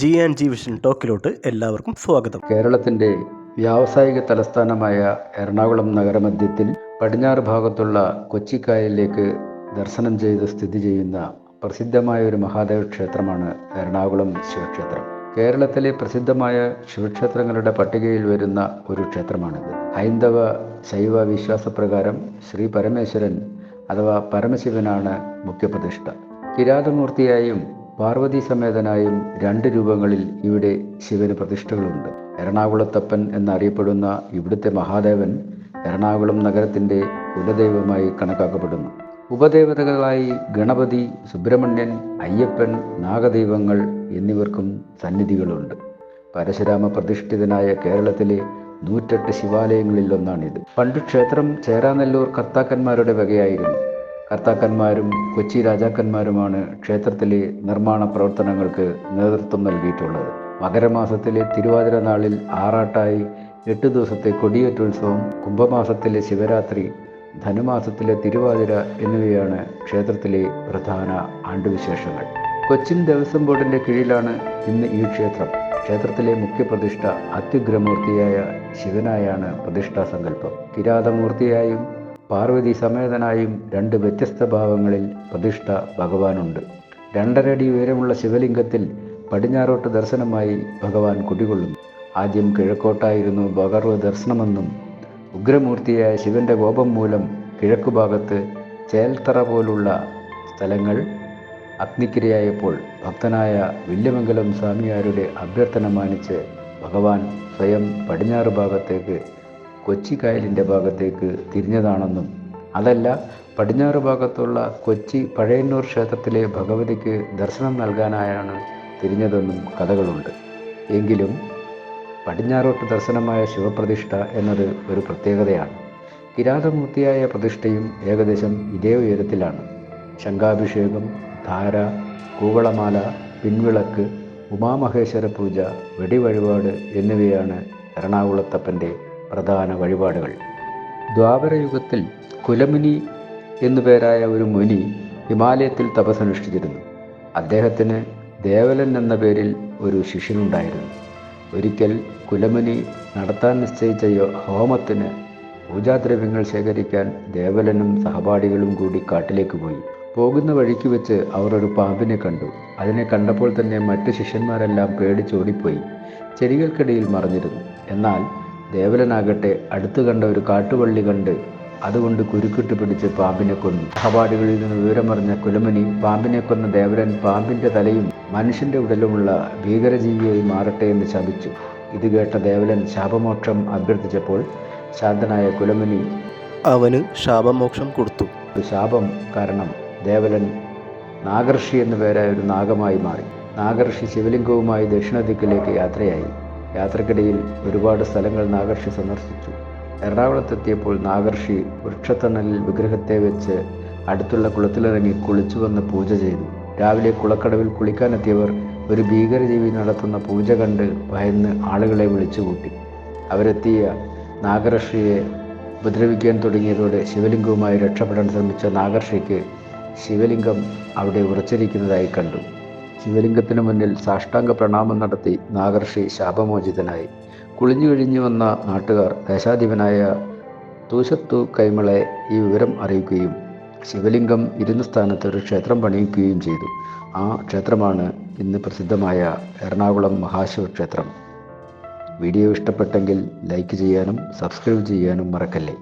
G and G vision ടോക്കിലോട്ട് എല്ലാവർക്കും സ്വാഗതം. കേരളത്തിന്റെ വ്യാവസായിക തലസ്ഥാനമായ എറണാകുളം നഗരമധ്യത്തിൽ പടിഞ്ഞാറ് ഭാഗത്തുള്ള കൊച്ചിക്കായലിലേക്ക് ദർശനം ചെയ്ത് സ്ഥിതി ചെയ്യുന്ന പ്രസിദ്ധമായ ഒരു മഹാദേവ ക്ഷേത്രമാണ് എറണാകുളം ശിവക്ഷേത്രം. കേരളത്തിലെ പ്രസിദ്ധമായ ശിവക്ഷേത്രങ്ങളുടെ പട്ടികയിൽ വരുന്ന ഒരു ക്ഷേത്രമാണിത്. ഹൈന്ദവ ശൈവ വിശ്വാസപ്രകാരം ശ്രീ പരമേശ്വരൻ അഥവാ പരമശിവനാണ് മുഖ്യപ്രതിഷ്ഠ. കിരാതമൂർത്തിയായും പാർവതി സമേതനായും രണ്ട് രൂപങ്ങളിൽ ഇവിടെ ശിവന് പ്രതിഷ്ഠകളുണ്ട്. എറണാകുളത്തപ്പൻ എന്നറിയപ്പെടുന്ന ഇവിടുത്തെ മഹാദേവൻ എറണാകുളം നഗരത്തിന്റെ കുലദൈവമായി കണക്കാക്കപ്പെടുന്നു. ഉപദേവതകളായി ഗണപതി സുബ്രഹ്മണ്യൻ അയ്യപ്പൻ നാഗദൈവങ്ങൾ എന്നിവർക്കും സന്നിധികളുണ്ട്. പരശുരാമ പ്രതിഷ്ഠിതനായ കേരളത്തിലെ നൂറ്റെട്ട് ശിവാലയങ്ങളിൽ ഒന്നാണിത് പണ്ട് ക്ഷേത്രം ചേരാനെല്ലൂർ കർത്താക്കന്മാരുടെ വകയായിരുന്നു. കർത്താക്കന്മാരും കൊച്ചി രാജാക്കന്മാരുമാണ് ക്ഷേത്രത്തിലെ നിർമ്മാണ പ്രവർത്തനങ്ങൾക്ക് നേതൃത്വം നൽകിയിട്ടുള്ളത്. മകരമാസത്തിലെ തിരുവാതിര നാളിൽ ആറാട്ടായി എട്ട് ദിവസത്തെ കൊടിയേറ്റുത്സവം കുംഭമാസത്തിലെ ശിവരാത്രി ധനുമാസത്തിലെ തിരുവാതിര എന്നിവയാണ് ക്ഷേത്രത്തിലെ പ്രധാന ആണ്ടുവിശേഷങ്ങൾ. കൊച്ചിൻ ദേവസ്വം ബോർഡിന്റെ കീഴിലാണ് ഇന്ന് ഈ ക്ഷേത്രം. ക്ഷേത്രത്തിലെ മുഖ്യപ്രതിഷ്ഠ അത്യുഗ്രമൂർത്തിയായ ശിവനായാണ് പ്രതിഷ്ഠാ സങ്കല്പം കിരാതമൂർത്തിയായും പാർവതി സമേതനായും രണ്ട് വ്യത്യസ്ത ഭാവങ്ങളിൽ പ്രതിഷ്ഠ ഭഗവാനുണ്ട്. രണ്ടരടി ഉയരമുള്ള ശിവലിംഗത്തിൽ പടിഞ്ഞാറോട്ട് ദർശനമായി ഭഗവാൻ കുടികൊള്ളുന്നു. ആദ്യം കിഴക്കോട്ടായിരുന്നു ഭഗർവ ദർശനമെന്നും ഉഗ്രമൂർത്തിയായ ശിവന്റെ കോപം മൂലം കിഴക്കുഭാഗത്ത് ചേൽത്തറ പോലുള്ള സ്ഥലങ്ങൾ അഗ്നിക്കിരയായപ്പോൾ ഭക്തനായ വില്യമംഗലം സ്വാമിയാരുടെ അഭ്യർത്ഥന മാനിച്ച് ഭഗവാൻ സ്വയം പടിഞ്ഞാറ് ഭാഗത്തേക്ക് കൊച്ചി കായലിന്റെ ഭാഗത്തേക്ക് തിരിഞ്ഞതാണെന്നും അതല്ല പടിഞ്ഞാറ് ഭാഗത്തുള്ള കൊച്ചി പഴയന്നൂർ ക്ഷേത്രത്തിലെ ഭഗവതിക്ക് ദർശനം നൽകാനായാണ് തിരിഞ്ഞതെന്നും കഥകളുണ്ട്. എങ്കിലും പടിഞ്ഞാറോട്ട് ദർശനമായ ശിവപ്രതിഷ്ഠ എന്നത് ഒരു പ്രത്യേകതയാണ്. കിരാതമൂർത്തിയായ പ്രതിഷ്ഠയും ഏകദേശം ഇതേ ഉയരത്തിലാണ്. ശംഖാഭിഷേകം ധാര കൂവളമാല പിൻവിളക്ക് ഉമാമഹേശ്വര പൂജ വെടിവഴിപാട് എന്നിവയാണ് എറണാകുളത്തപ്പന്റെ പ്രധാന വഴിപാടുകൾ. ദ്വാപരയുഗത്തിൽ കുലമുനി എന്നുപേരായ ഒരു മുനി ഹിമാലയത്തിൽ തപസ്സനുഷ്ഠിച്ചിരുന്നു. അദ്ദേഹത്തിന് ദേവലൻ എന്ന പേരിൽ ഒരു ശിഷ്യനുണ്ടായിരുന്നു. ഒരിക്കൽ കുലമുനി നടത്താൻ നിശ്ചയിച്ച ഹോമത്തിന് പൂജാദ്രവ്യങ്ങൾ ശേഖരിക്കാൻ ദേവലനും സഹപാഠികളും കൂടി കാട്ടിലേക്ക് പോയി. പോകുന്ന വഴിക്ക് വെച്ച് അവർ ഒരു പാമ്പിനെ കണ്ടു. അതിനെ കണ്ടപ്പോൾ തന്നെ മറ്റ് ശിഷ്യന്മാരെല്ലാം പേടിച്ചോടിപ്പോയി ചെടികൾക്കിടയിൽ മറിഞ്ഞിരുന്നു. എന്നാൽ ദേവലനാകട്ടെ അടുത്തു കണ്ട ഒരു കാട്ടുവള്ളി കണ്ട് അതുകൊണ്ട് കുരുക്കിട്ട് പിടിച്ച് പാമ്പിനെ കൊന്നു. സഹപാഠികളിൽ നിന്ന് വിവരമറിഞ്ഞ കുലമനി പാമ്പിനെ കൊന്ന ദേവലൻ പാമ്പിന്റെ തലയും മനുഷ്യന്റെ ഉടലുമുള്ള ഭീകരജീവിയായി മാറട്ടെ എന്ന് ശപിച്ചു. ഇത് കേട്ട ദേവലൻ ശാപമോക്ഷം അഭ്യർത്ഥിച്ചപ്പോൾ ശാന്തനായ കുലമനി അവന് ശാപമോക്ഷം കൊടുത്തു. ശാപം കാരണം ദേവലൻ നാഗർഷി എന്നു പേരായ ഒരു നാഗമായി മാറി. നാഗർഷി ശിവലിംഗവുമായി ദക്ഷിണ ദിക്കിലേക്ക് യാത്രയായി. യാത്രക്കിടയിൽ ഒരുപാട് സ്ഥലങ്ങൾ നാഗർഷി സന്ദർശിച്ചു. എറണാകുളത്തെത്തിയപ്പോൾ നാഗർഷി വൃക്ഷത്തണലിൽ വിഗ്രഹത്തെ വെച്ച് അടുത്തുള്ള കുളത്തിലിറങ്ങി കുളിച്ചു വന്ന് പൂജ ചെയ്തു. രാവിലെ കുളക്കടവിൽ കുളിക്കാനെത്തിയവർ ഒരു ഭീകരജീവി നടത്തുന്ന പൂജ കണ്ട് ഭയന്ന് ആളുകളെ വിളിച്ചുകൂട്ടി. അവരെത്തിയ നാഗർഷിയെ ഉപദ്രവിക്കാൻ തുടങ്ങിയതോടെ ശിവലിംഗവുമായി രക്ഷപ്പെടാൻ ശ്രമിച്ച നാഗർഷിക്ക് ശിവലിംഗം അവിടെ ഉറച്ചിരിക്കുന്നതായി കണ്ടു. ശിവലിംഗത്തിനു മുന്നിൽ സാഷ്ടാംഗ പ്രണാമം നടത്തി നാഗർഷി ശാപമോചിതനായി. കുളിഞ്ഞു കഴിഞ്ഞു വന്ന നാട്ടുകാർ ദേശാധിപനായ തൂശത്തു കൈമളെ ഈ വിവരം അറിയിക്കുകയും ശിവലിംഗം ഇരുന്ന സ്ഥാനത്ത് ഒരു ക്ഷേത്രം പണിയിക്കുകയും ചെയ്തു. ആ ക്ഷേത്രമാണ് ഇന്ന് പ്രസിദ്ധമായ എറണാകുളം മഹാശിവക്ഷേത്രം വീഡിയോ ഇഷ്ടപ്പെട്ടെങ്കിൽ ലൈക്ക് ചെയ്യാനും സബ്സ്ക്രൈബ് ചെയ്യാനും മറക്കല്ലേ?